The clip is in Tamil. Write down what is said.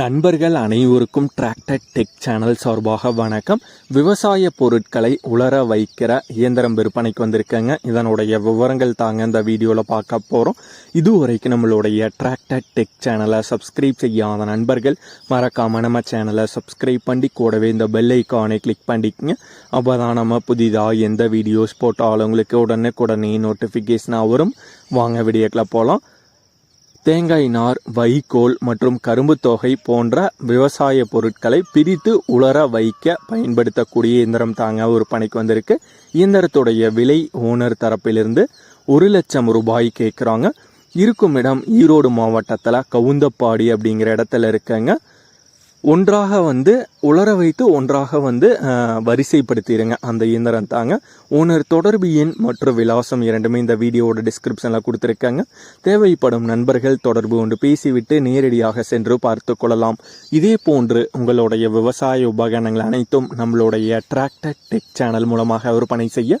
நண்பர்கள் அனைவருக்கும் டிராக்டர் டெக் சேனல் சார்பாக வணக்கம். விவசாய பொருட்களை உலர வைக்கிற இயந்திரம் விற்பனைக்கு வந்திருக்கேங்க. இதனுடைய விவரங்கள் தாங்க இந்த வீடியோவில் பார்க்க போகிறோம் இதுவரைக்கும் நம்மளுடைய டிராக்டர் டெக் சேனலை சப்ஸ்கிரைப் செய்யாத நண்பர்கள் மறக்காம நம்ம சேனலை சப்ஸ்கிரைப் பண்ணி கூடவே இந்த பெல் ஐக்கானை கிளிக் பண்ணிக்கங்க. அப்போ தான் நம்ம புதிதாக எந்த வீடியோஸ் போட்டாலும் உங்களுக்கு உடனே உடனே நோட்டிஃபிகேஷனாக வரும். வாங்க வீடியோக்கில் போகலாம் தேங்காய் நார் வைக்கோல் மற்றும் கரும்பு தொகை போன்ற விவசாய பொருட்களை பிரித்து உலர வைக்க பயன்படுத்தக்கூடிய இயந்திரம் தாங்க விற்பனைக்கு வந்திருக்கு. இயந்திரத்துடைய விலை ஓனர் தரப்பிலிருந்து ஒரு லட்சம் ரூபாய் கேட்குறாங்க இருக்கும் இடம் ஈரோடு மாவட்டத்தில் கவுந்தப்பாடி அப்படிங்கிற இடத்துல இருக்கங்க. ஒன்றாக வந்து உலர வைத்து ஒன்றாக வந்து வரிசைப்படுத்திடுங்க அந்த இயந்திரம் தாங்க. ஓனர் தொடர்பு எண் மற்றும் விலாசம் இரண்டுமே இந்த வீடியோவோட டிஸ்கிரிப்ஷனில் கொடுத்துருக்காங்க. தேவைப்படும் நண்பர்கள் தொடர்பு கொண்டு பேசிவிட்டு நேரடியாக சென்று பார்த்து கொள்ளலாம். இதே போன்று உங்களுடைய விவசாய உபகரணங்கள் அனைத்தும் நம்மளுடைய டிராக்டர் டெக் சேனல் மூலமாக விற்பனை செய்ய